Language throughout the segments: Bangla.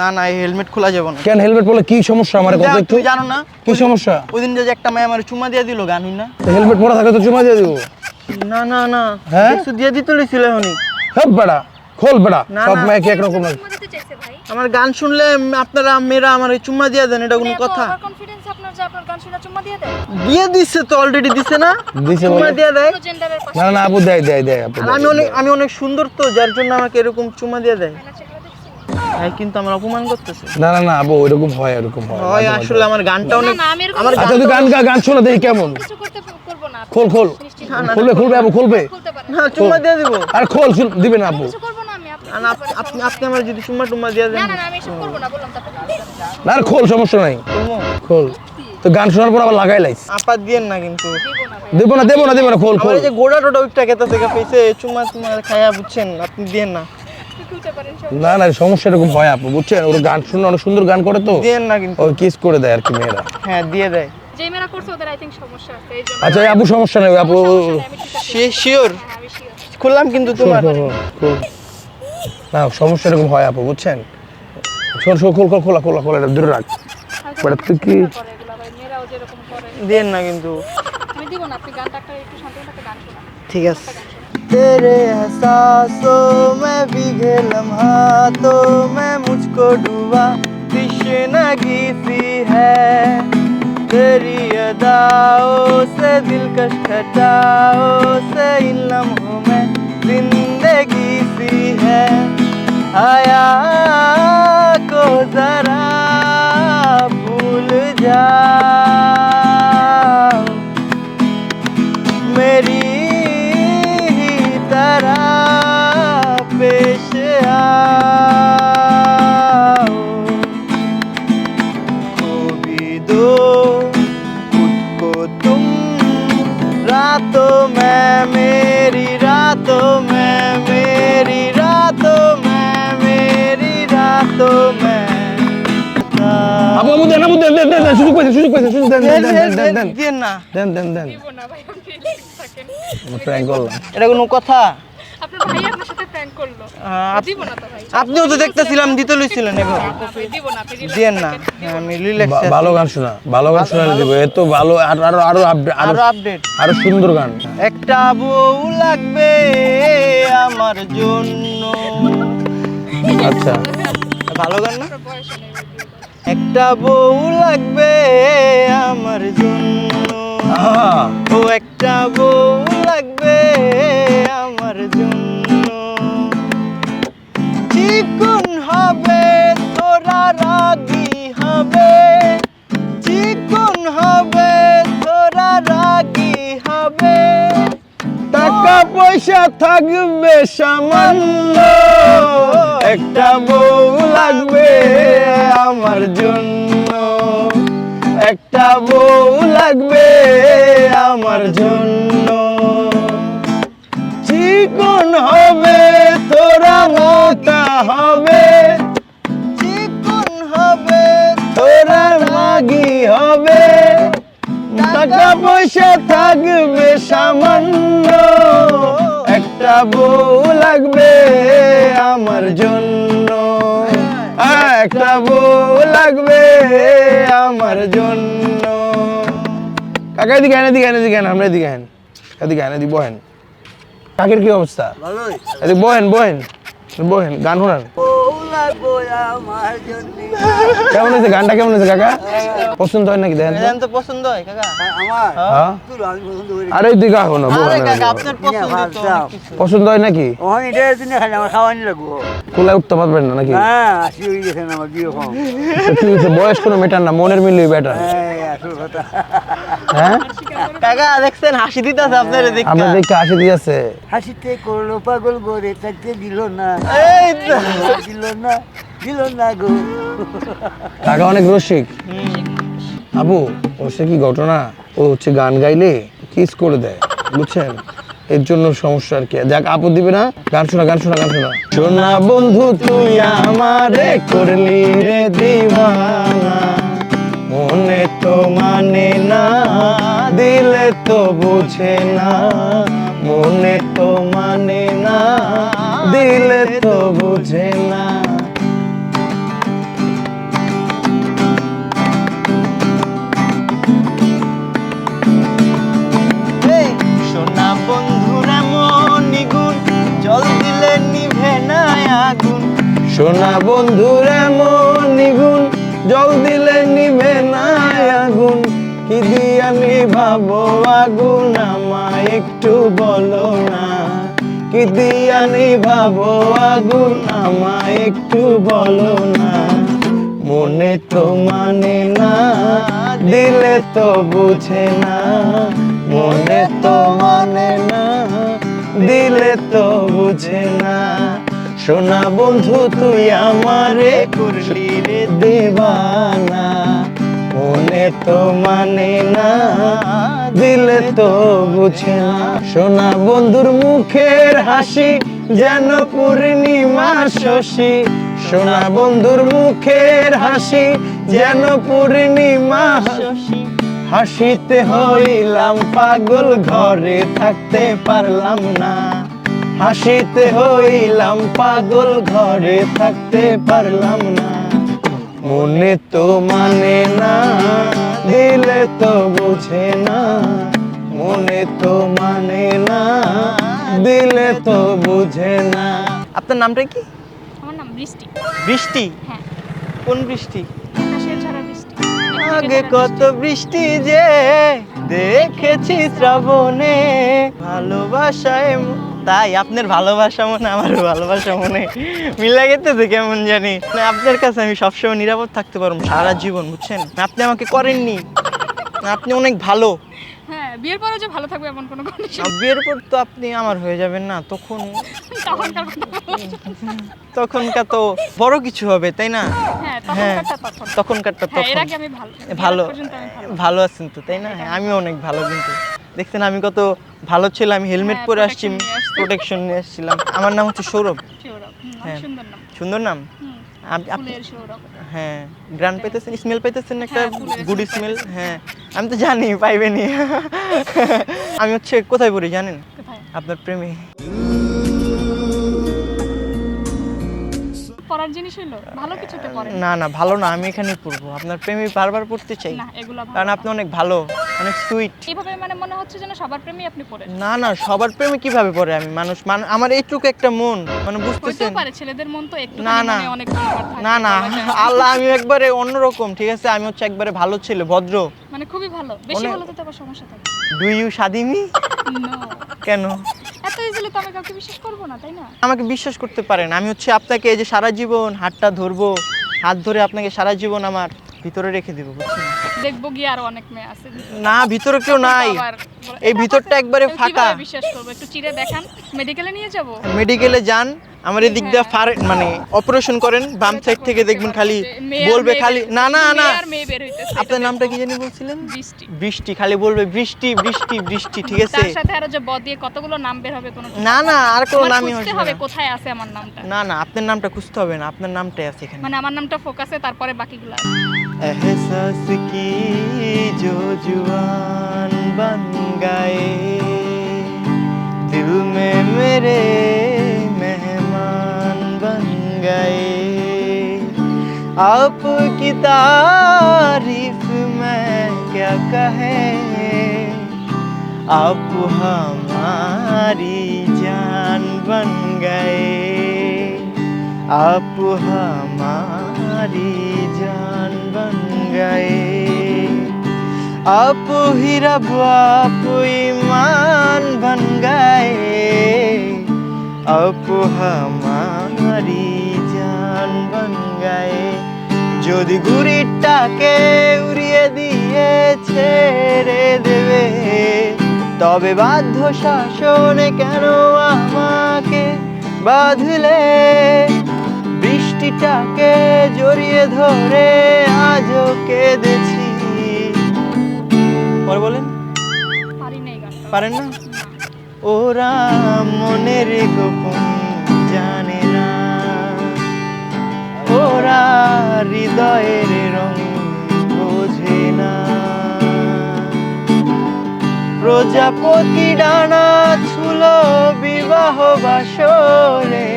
না না এই হেলমেট খোলা যাবে না। কেন হেলমেট পরলে কি সমস্যা আমার কত একটু? তুই জানো না কি সমস্যা? ওই দিন যে একটা মেয়ে আমার চুমা দিয়ে দিল গান না হেলমেট পরা থাকে তো চুমা দিয়ে দিব। না না না হ্যাঁ? কিছু দিয়ে দিতে লইছিল এখনই। সব বেড়া খোল বেড়া না, সব মেয়ে কি একরকম ভাই। আমার গান শুনলে আপনারা মেয়েরা আমার চুম্মা দিয়ে দেন এটা কোনো কথা। কনফিডেন্স আপনার যে আপনার গান শুনে চুম্মা দিয়ে দেয়। দিয়ে দিচ্ছে তো অলরেডি দিছে না? দিছে চুম্মা দিয়ে দেয়। কোনো জেন্ডারের পাশে না না আপু দেয় দেয় দেয় আপু আমি অনেক আমি অনেক সুন্দর তো যার জন্য আমাকে এরকম চুমা দিয়ে দেয়। না সেগুলো দেখছি হ্যাঁ কিন্তু আমার অপমান করতেছে। না না না আপু ওইরকম হয় এরকম হয় হয় মাঝে মাঝে। আসলে আমার গানটা অনেক না আমি এরকম আমার আচ্ছা তুই গান গান শোনা দেখি কেমন। কিছু করতে করব না খোল খোল। খুলবে খুলবে আপু খুলবে। না চুমা দিয়ে দিব। আর খোল দিবে না আপু কিছু করব না আমি আপনি আপনি আপনি আমার যদি চুম্মা টুম্মা দিয়ে দেন। না না না, আমি এসব করব না বললাম না আর খোল সমস্যা নাই। খোল। তো গান শোনার পর আবার লাগাই লাইস। আপা দিয়েন না কিন্তু। দিব না দেবো না দেবো না দেবো না খোল খোল এই যে গোড়া টোটা ওইটা কেতা থেকে পেয়েছে চুমা চুমা খায়া বুঝছেন আপনি দিয়েন না। না না সমস্যা এরকম হয় আপু বুঝছেন? ওর গান শুনে অনেক সুন্দর গান করে তো। দিয়েন না কিন্তু। ওই কিস করে দেয় আর কি মেয়েরা। হ্যাঁ দিয়ে দেয়। যে মেয়েরা করছে ওদের আই থিঙ্ক সমস্যা আছে এই জন্য আচ্ছা আপু সমস্যা নেই আপু। শিওর হ্যাঁ। খুললাম কিন্তু তোমার। শোন, শোন, না সমস্যা এরকম হয় আপু বুঝছেন? শোন শোন খোল খোল খোলা খোলা খোলা এটা দূরে রাখ। হয়তো তুই এরকম কি-। দিয়েন না কিন্তু। আমি দিব না, আপনি গানটা একটা একটু শান্ত একটা গান শোনান। ঠিক আছে। तेरे एहसासों में भीगे लम्हातों मैं मुझको डूबा तृष्णगी सी है। तेरी अदाओं से दिलकश खटाओं से इन लम्हों में ज़िंदगी सी है। आया को जरा भूल जाओ তারা পেশে কবিদো উঠকো তুম রাতো মে মেরি রাতো মে মেরি রাতো মে মেরি রাতো মে আপু আমাদের না আমাদের দেন দেন সুযোগ পাইছে সুযোগ পাইছে সুযোগ দেন দেন দেন দেন দেন না দেন দেন দেন প্র্যাঙ্ক করলাম। এটা কোনো কথা? আপনার ভাই আপনার সাথে prank করল। দিব না তো ভাই। আপনিও তো দেখতেছিলাম দিতে লইছিলেন এবার দিব না, আপনি দিয়েন না। আমি রিল্যাক্স ভালো গান শোনা ভালো গান শোনালে দিব। এত ভালো আরও আরও আরও আপডেট আরও আপডেট আরও সুন্দর গান। একটা বউ লাগবে আমার জন্য। আচ্ছা। ভালো গান না। একটা বউ লাগবে আমার জন্য। ও একটা বউ পয়সা থাকবে সামান্য। একটা বউ লাগবে আমার জন্য। একটা বউ লাগবে আমার জন্য। চিকন হবে, তোরা মোটা হবে। চিকুন হবে, তোরা মাগি হবে। টাকা পয়সা থাকবে সামান্য। একটা বউ লাগবে আমার জন্য। একটা বউ লাগবে আমার জন্য। কাকা এদিকে এনে দিকে এনে দিকে আন আমরা এদিকে আন এদিকে এনে দিই বহেন। কাকের কি অবস্থা? এদিকে বহেন বহেন বহেন গান শোনান। কেমন হয়েছে গানটা? কেমন হয়েছে কাকা? পছন্দ হয় নাকি দেন গান তো পছন্দ হয় কাকা। আমার? হ্যাঁ। তুই আমি পছন্দ করি। আরে তুই গা শোনো আরে কাকা আপনার পছন্দ তো যাও। অনেক কিছু। পছন্দ হয় নাকি? কোলায় উঠতে পারবেন না নাকি? হ্যাঁ না ঠিক আছে বয়স কোনো মেটার না মনের মিলই বেটার হ্যাঁ কাকা দেখছেন হাসি দিতেছে আপনারে দেখে। আপনার আসে দিয়েছে। হাসিতে করল পাগল করে থাকতে দিল না। দিল না দিল না গো। কাকা অনেক রসিক। আবু ও সে কি ঘটনা? ও হচ্ছে গান গাইলে কিস করে দেয় বুঝছেন? এর জন্য সমস্যা আর কি। যাক আপু দিবে না? গান শোনা গান শোনা গান শোনা। শোনা বন্ধু তুই আমারে করলি রে দিওয়ানা। মনে তো মানে না দিলে তো বুঝে না। মনে তো মানে না দিলে তো বুঝে না। বন্ধুর এমন নিগুণ, জল দিলে নিবে না আগুন। কি দিয়া নিভাবো আগুন আমায় একটু বলো না। কি দিয়া নিভাবো আগুন আমায় একটু বলো না। মনে তো মানে না, দিলে তো বুঝে না। মনে তো মানে না, দিলে তো বুঝে না। সোনা বন্ধু, তুই আমারে করলি রে দেবানা মনে তো মানে না, দিলে তো বুঝে না। সোনা বন্ধুর মুখের হাসি যেন পূর্ণিমা শশী। সোনা বন্ধুর মুখের হাসি যেন পূর্ণিমা শশী। হাসিতে হইলাম পাগল, ঘরে থাকতে পারলাম না। হাসিতে হইলাম পাগল ঘরে থাকতে পারলাম না। মনে তো মানে না দিলে তো বুঝে না। মনে তো মানে না দিলে তো বুঝে না। আপনার নামটা কি? আমার নাম বৃষ্টি। বৃষ্টি? হ্যাঁ। কোন বৃষ্টি? বৃষ্টি। আগে কত বৃষ্টি যে দেখেছি শ্রাবণে। ভালোবাসায় তাই আপনার ভালোবাসা মনে আমার ভালোবাসা মনে মিলা গেছে কেমন জানি? না, আপনার কাছে আমি সবসময় নিরাপদ থাকতে পারব সারা জীবন বুঝছেন? আপনি আমাকে করেননি। আপনি অনেক ভালো। হ্যাঁ বিয়ের পরে যে ভালো থাকবে এমন কোনো কন্ডিশন বিয়ের পর তো আপনি আমার হয়ে যাবেন না তখন তখনকার তো বড় কিছু হবে তাই না? হ্যাঁ হ্যাঁ তখনকারটা তখন। তখনকারটা হ্যাঁ তখন। আমি ভালো ভালো। আমি আছেন তো তাই না? হ্যাঁ আমিও অনেক ভালো কিন্তু। দেখছেন আমি কত ভালো ছিলাম আমি হেলমেট হ্যাঁ, পরে আসছি। প্রোটেকশন নিয়ে এসেছিলাম আমার নাম হচ্ছে সৌরভ। হ্যাঁ। সুন্দর নাম। হ্যাঁ গ্রান পাইতেছেন স্মেল পাইতেছেন একটা হ্যাঁ, গুড স্মেল হ্যাঁ আমি তো জানি পাইবেনি আমি হচ্ছে কোথায় পড়ি জানেন? আপনার প্রেমে। জিনিস হইল ভালো কিছুতে পড়ে না না ভালো না আমি এখানেই পড়ব। আপনার প্রেমে বারবার পড়তে চাই। না এগুলা ভালো কারণ আপনি অনেক ভালো অনেক সুইট এইভাবে মানে মনে হচ্ছে যেন সবার আপনি পড়েন। না না সবার প্রেমে কীভাবে পড়ে আমি? মানুষ মান আমার এইটুকু একটা মন মানে বুঝতেছেন? পারে ছেলেদের মন তো একটু না, না। অনেক না না আল্লাহ আমি একবারে অন্যরকম ঠিক আছে? আমি হচ্ছে একবারে ভালো ছিল ভদ্র। মানে খুবই ভালো বেশি ভালো তো সমস্যা থাকে। Do you No. কেন? এত ইজিলি তো আমি কাউকে বিশ্বাস করব না তাই না? আমাকে বিশ্বাস করতে পারেন আমি হচ্ছে আপনাকে এই যে সারা জীবন হাতটা ধরবো হাত ধরে আপনাকে সারা জীবন আমার ভিতরে রেখে দেবো বুঝছেন? দেখব গিয়ে আর অনেক মেয়ে আছে। না ভিতরে কেউ নাই। এই ভিতরটা একবারে ফাঁকা। বিশ্বাস করব? একটু চিড়ে দেখান মেডিকেলে নিয়ে যাব? মেডিকেলে যান আমার এদিক দিয়ে ফার মানে অপারেশন করেন বাম সাইড থেকে দেখবেন খালি বলবে খালি না না না। আপনার নামটা কি জানি বলছিলেন? বৃষ্টি। বৃষ্টি খালি বলবে বৃষ্টি বৃষ্টি বৃষ্টি ঠিক আছে? তার সাথে আর যে ব দিয়ে কতগুলো নাম বের হবে কোন না না আর কোনো নামই হবে কোথায় আছে আমার নামটা? না না আপনার নামটা খুঁজতে হবে না আপনার নামটাই আছে এখানে। মানে আমার নামটা ফোকাসে তারপরে বাকিগুলো এহসাস কি জো জুয়ান বন গায়ে आपकी तारीफ़ मैं क्या कहे? आप हमारी जान बन गए। आप हमारी जान बन गए। आप ही रब, आप ईमान बन गए। आप हमारी যদি ঘুড়িটাকে উড়িয়ে দিয়ে ছেড়ে দেবে তবে বাধ্য শাসনে কেন আমাকে বাঁধলে? বৃষ্টিটাকে জড়িয়ে ধরে আজও কেঁদেছি। পরে বলেন। পারেন না? ওরা মনের গোপন ওরা হৃদয়ের রং বোঝে না। প্রজাপতি ডানা ছুল বিবাহ বাসরে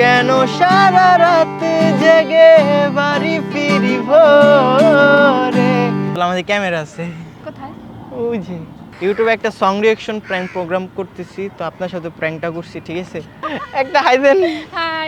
কেন সারা রাত জেগে বাড়ি ফিরি ভোরে? আমাদের ক্যামেরা আছে। কোথায়? ওই যে ইউটিউবে একটা সং রিয়েকশন প্র্যাঙ্ক প্রোগ্রাম করতেছি তো আপনার সাথে প্র্যাঙ্কটা করছি ঠিক আছে? একটা হাই দেন। হাই।